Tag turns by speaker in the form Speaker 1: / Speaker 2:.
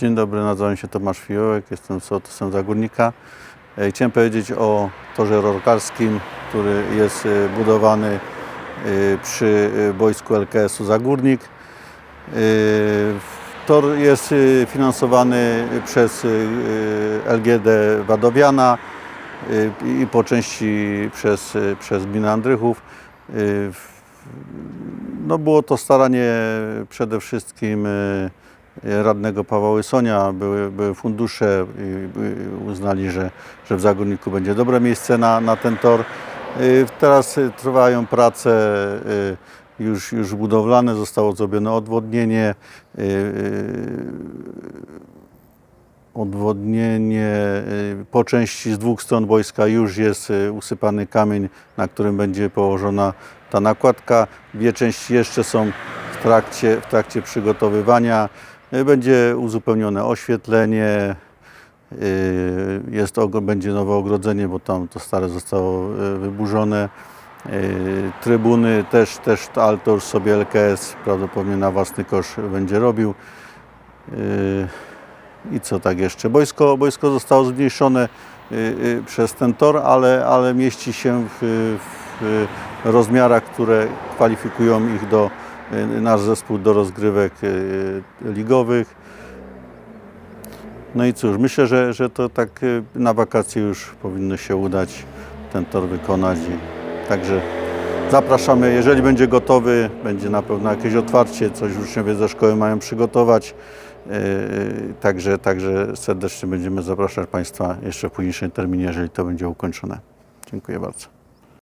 Speaker 1: Dzień dobry, nazywam się Tomasz Fiołek, jestem sołtysem Zagórnika. E, Chciałem powiedzieć o torze rokarskim, który jest e, budowany e, przy boisku LKS-u Zagórnik. Tor jest finansowany przez LGD Wadowiana i po części przez, przez gminę Andrychów. No było to staranie przede wszystkim radnego Pawła Łysonia, były, były fundusze uznali, że, że w Zagórniku będzie dobre miejsce na, na ten tor. Y, Teraz y, trwają prace y, już, już budowlane, zostało zrobione odwodnienie. Odwodnienie po części z dwóch stron boiska już jest usypany kamień, na którym będzie położona ta nakładka. Dwie części jeszcze są w trakcie, w trakcie przygotowywania. Y, Będzie uzupełnione oświetlenie, y, jest, będzie nowe ogrodzenie, bo tam to stare zostało y, wyburzone. Trybuny też, też ale sobie LKS prawdopodobnie na własny kosz będzie robił. I co tak jeszcze? Boisko, boisko zostało zmniejszone przez ten tor, ale, ale mieści się w, w rozmiarach, które kwalifikują ich do nasz zespół do rozgrywek y, ligowych. No i cóż, myślę, że, że to tak y, na wakacje już powinno się udać ten tor wykonać. Także zapraszamy, jeżeli będzie gotowy, będzie na pewno jakieś otwarcie, coś uczniowie ze szkoły mają przygotować. Także, także serdecznie będziemy zapraszać Państwa jeszcze w późniejszym terminie, jeżeli to będzie ukończone. Dziękuję bardzo.